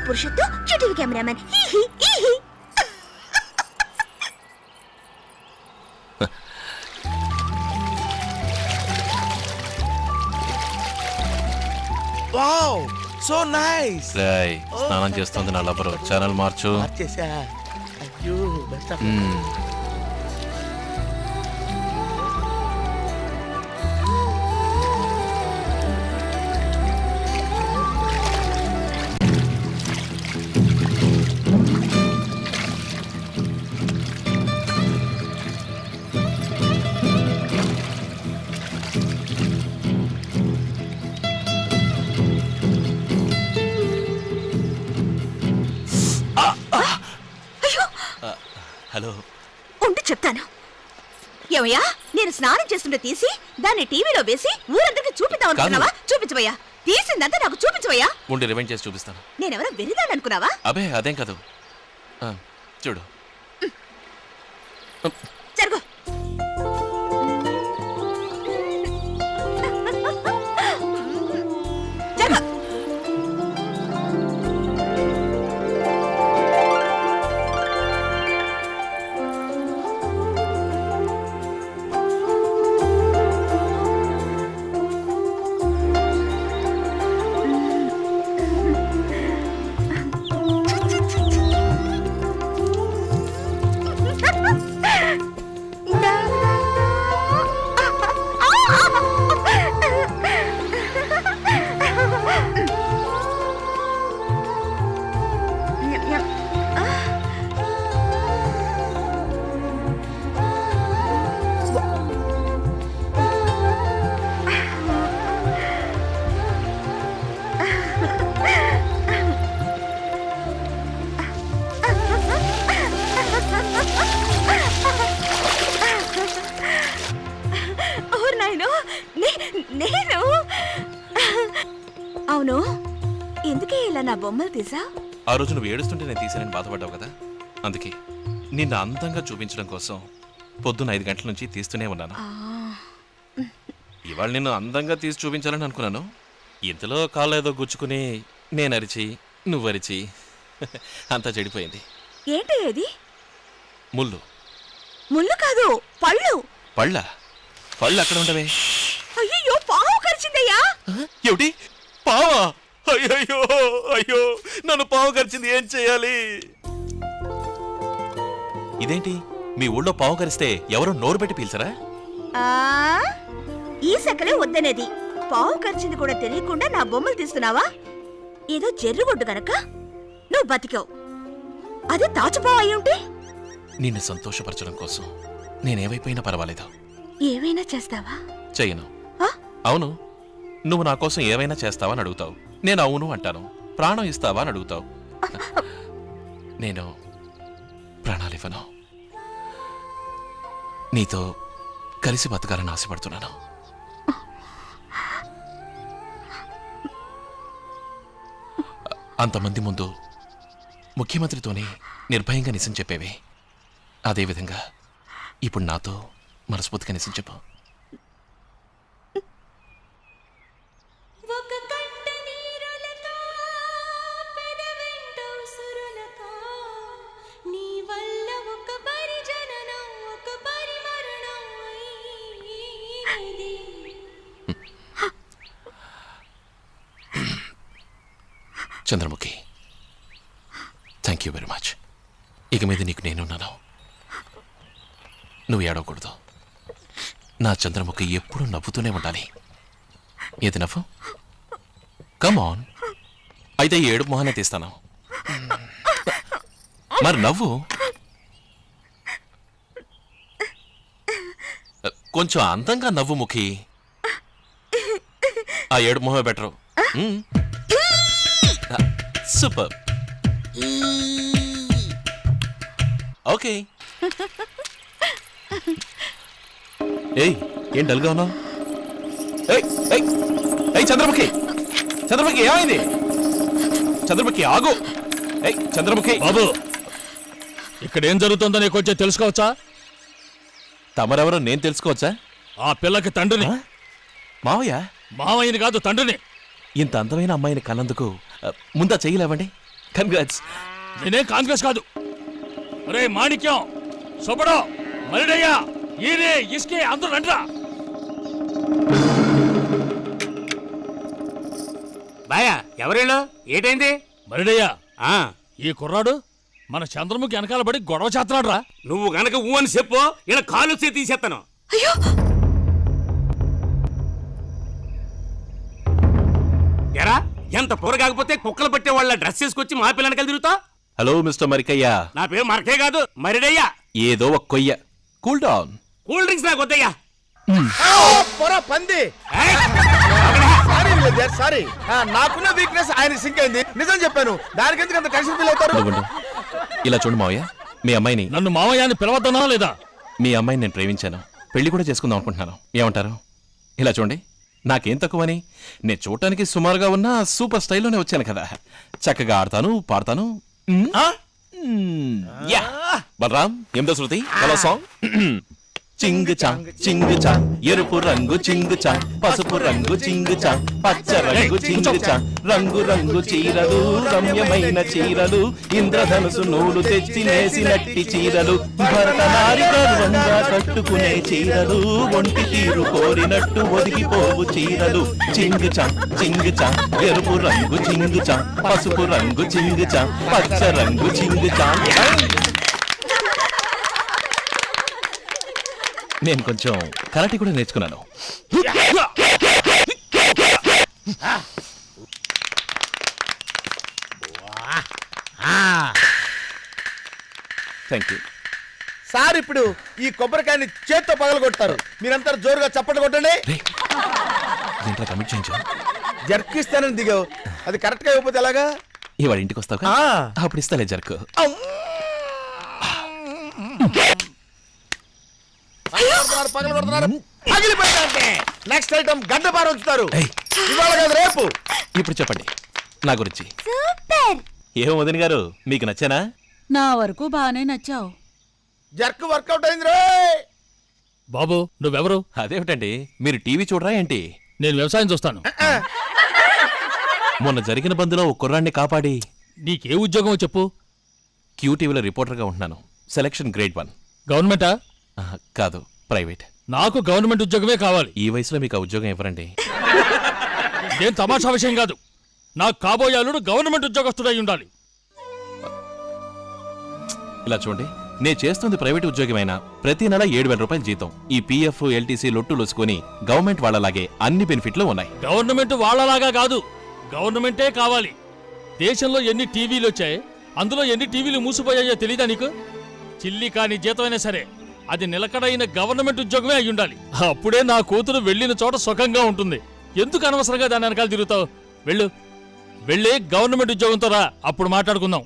Music పురుషత్తు TV cameraman. హీ హీ హీ వావ్ సో నైస్. రేయ్ స్నానం చేస్తుంది నా లబ్బరు ఛానల్ మార్చు. మార్చేసా అయ్యో హలో. ఉండి చెప్తాను. ఏమయ్యా నేను స్నానం చేస్తుంటే తీసి దాన్ని టీవీలో వేసి ఊరందరికి చూపిద్దాం అనుకున్నావా? చూపించవయ్యా. తీసిందంతా నాకు చూపించవయ్యా. ఉండి రివైండ్ చేసి చూపిస్తాను. నేనెవరో వెరిదాను అనుకున్నావా? అబే అదేం కాదు. ఆ, చూడు. ఇలా నా బొమ్మలు తీసా? ఆ రోజు నువ్వు ఏడుస్తుంటే నేను తీసానని బాధపడ్డావు కదా? అందుకే నిన్ను అందంగా చూపించడం కోసం పొద్దున్న ఐదు గంటల నుంచి తీస్తూనే ఉన్నాను. ఇవాళ నిన్ను అందంగా తీసి చూపించాలని అనుకున్నాను. ఇంతలో కాళ్ళు ఏదో గుచ్చుకుని నేను అరిచి నువ్వు అరిచి అంతా చెడిపోయింది. ఏంటి ఇది? ముళ్ళు. ముళ్ళు కాదు పళ్ళు. పళ్ళ? పళ్ళు అక్కడ ఉండవే. అయ్యో పావు కరిచిందయ్యా. ఏమిటి? పావా? అయ్యో అయ్యో నన్ను పావు కరిచింది ఏం చేయాలి? ఇదేంటి? మీ ఊళ్ళో పావు కరిస్తే ఎవరో నోరు పెట్టి పీల్చరా? ఆ ఈ సకలే వద్దనేది. పావు కరిచింది కూడా తెలియకుండా నా బొమ్మలు తీస్తున్నావా? ఏదో జర్రుగొడ్డు గనక. నువ్వు బతికావు. అదే తాచుపావు అయి ఉంటే నిన్ను సంతోషపరచడం కోసం నేనేమైపోయినా పర్వాలేదు? ఏమైనా చేస్తావా? చెయ్యను. ఆ? అవును. నువ్వు నా కోసం ఏమైనా చేస్తావా అని అడుగుతావు. నేను అవును అంటాను. ప్రాణం ఇస్తావా అని అడుగుతావు. నేను ప్రాణాలివ్వను. నీతో కలిసి బతకాలని ఆశపడుతున్నాను. అంతమంది ముందు ముఖ్యమంత్రితోనే నిర్భయంగా నిజం చెప్పేవి. అదేవిధంగా ఇప్పుడు నాతో మనస్ఫూర్తిగా నిజం చెప్పు. Chandramukhi thank you very much ఇక మీద నీకు నేనున్నాను. నువ్వు ఏడవకూడదు. నా చంద్రముఖి ఎప్పుడూ నవ్వుతూనే ఉండాలి. ఏది నవ్వు? కమాన్ అయితే ఏడు ఏడుపు మొహానే తీస్తాను. మరి నవ్వు? కొంచెం అందంగా నవ్వు ముఖి. ఆ ఏడు మొహమే బెటరు. సూపర్ ఓకే ఏయ్ ఏం డల్గా ఉన్నావు? ఏయ్ ఏయ్ ఏయ్ చంద్రముఖి చంద్రముఖి ఏమైంది? చంద్రముఖి ఆగు. ఏయ్ చంద్రముఖి. బాబు ఇక్కడ ఏం జరుగుతుందో నీకు కొంచెం తెలుసుకోవచ్చా? తమరెవరో నేను తెలుసుకోవచ్చా? ఆ పిల్లకి తండ్రిని? మావయ్య? మావయ్యని కాదు తండ్రిని. ఇంత అందమైన అమ్మాయిని కన్నందుకు ముందా చెయ్యలేవండి కంగ్రాట్స్ నేనే కాంగ్రెస్ కాదు. రే మాణిక్యం సుబ్బడు మరిడయ్య ఈరే ఇసుకే అందరూ రండ్రా. బాయా ఎవరేళ్ళు? ఏటైంది? మరిడయ్య ఆ. ఈ కుర్రాడు మన చంద్రముఖి వెనకాల పడి గొడవ చేస్తున్నాడు రా నువ్వు గనక ఊ అని చెప్పు ఇలా కాలు వచ్చి తీసేస్తాను. అయ్యో! ఎరా? ఎంత పొర కాకపోతే కుక్కలు పట్టే వాళ్ళ డ్రెస్ చేసుకొచ్చి మా పిల్లనకలు తిరుగుతా హలో మిస్టర్ మరికయ్య. నా పేరు మరకే కాదు మరిడయ్యా ఏదో ఒక కొయ్య. కూల్ డౌన్ కూల్ డ్రింక్స్ నాకు వద్దయ్యా. పొర పంది! సారీ విలేజర్ సారీ నాకున్న వీక్నెస్ ఆయన సింక్ అయింది. నిజం చెప్పాను. దానికి ఎందుకు అంత టెన్షన్ ఫీల్ అవుతారు? నువ్వుండు. ఇలా చూడు మావయ్య మీ అమ్మాయిని నన్ను మామయ్యాన్ని పిలవద్దనా లేదా? మీ అమ్మాయిని నేను ప్రేమించాను. పెళ్ళి కూడా చేసుకుందాం అనుకుంటున్నాను. ఏమంటారు? ఇలా చూడండి. నాకేం తక్కువని? నేను చూడటానికి సుమారుగా ఉన్న సూపర్ స్టైల్లోనే వచ్చాను కదా. చక్కగా ఆడతాను పాడతాను. మ్మ్. మ్మ్. యా. బలరాం ఎంతో శృతి? Hello song. చింగు చాంగ్ చింగు చాంగ్ ఎరుపు రంగు చింగు చాంగ్ పసుపు రంగు చింగు చాంగ్ పచ్చ రంగు చింగు చాంగ్ రంగు రంగు చీరలు రమ్యమైన చీరలు. ఇంద్రధనుసు నూలు తెచ్చి నేసినట్టి చీరలు. భరతనారి గర్వంగా కట్టుకునే చీరలు ఒంటి తీరు కోరినట్టు ఒదిగిపోవు చీరలు. చింగు చాంగ్ చింగు చాంగ్ ఎరుపు రంగు చింగు చాంగ్ పసుపు రంగు చింగు చాంగ్ పచ్చ రంగు చింగు చాంగ్ నేను కొంచెం కరాటే కూడా నేర్చుకున్నాను. థ్యాంక్ యూ సార్ ఇప్పుడు ఈ కొబ్బరికాయని చేత్తో పగలు కొడతారు మీరంతా జోరుగా చప్పట్లు కొట్టండి. దీంట్లో కమిట్ చేయించు? జర్కిస్తానని దిగావు. అది కరెక్ట్గా ఇవ్వకపోతే ఎలాగా? ఇవాళ ఇంటికి వస్తావు ఆ. అప్పుడు ఇస్తాలే జరుకు. పగలు కొడుతున్నారు, పగలు కొడుతున్నారు పగిలిపోయిందంటే నెక్స్ట్ ఐటమ్ గడ్డ పార ఉంచుతారు. ఏయ్. ఇవాళ కాదు రేపు. ఇప్పుడు చెప్పండి. నా గురించి. సూపర్. ఏం వదిన గారు మీకు నచ్చానా? నా వరకు బాగానే నచ్చావు. జర్క్ వర్కౌట్ అయింది రే! బాబు నువ్వెవరు? అదేమిటండి? మీరు టీవీ చూడరా ఏంటి? నేను వ్యవసాయం చూస్తాను. మొన్న జరిగిన బందులో ఒక కుర్రాన్ని కాపాడి. నీకే ఉద్యోగమో చెప్పు. క్యూటీవీలో రిపోర్టర్గా ఉంటున్నాను. Selection grade one. గవర్నమెంటా? ఆహా, కాదు ప్రైవేట్. నాకు గవర్నమెంట్ ఉద్యోగమే కావాలి. ఈ వయసులో మీకు ఆ ఉద్యోగం ఇవ్వరండి ఇదేం తమాషా విషయం కాదు. నాకు కాబోయే అల్లుడు గవర్నమెంట్ ఉద్యోగస్తుడై ఉండాలి. ఇలా చూడండి. నేను చేస్తుంది ప్రైవేట్ ఉద్యోగమైనా ప్రతి నెల ఏడు వేల రూపాయల జీతం. ఈ పీఎఫ్ ఎల్టీసీ లొట్టు లొసుకొని గవర్నమెంట్ వాళ్ళలాగే అన్ని బెనిఫిట్లు ఉన్నాయి. గవర్నమెంట్ వాళ్ళలాగా కాదు. గవర్నమెంటే కావాలి. దేశంలో ఎన్ని టీవీలు వచ్చాయి అందులో ఎన్ని టీవీలు మూసిపోయాయో తెలీదా నీకు? చిల్లి కాని జీతమైనా సరే అది నిలకడైన గవర్నమెంట్ ఉద్యోగమే అయి ఉండాలి. అప్పుడే నా కూతురు వెళ్ళిన చోట సుఖంగా ఉంటుంది. ఎందుకు అనవసరంగా దాని వెనకాల తిరుగుతావు? వెళ్ళు. వెళ్ళి గవర్నమెంట్ ఉద్యోగంతో రా. అప్పుడు మాట్లాడుకుందాం.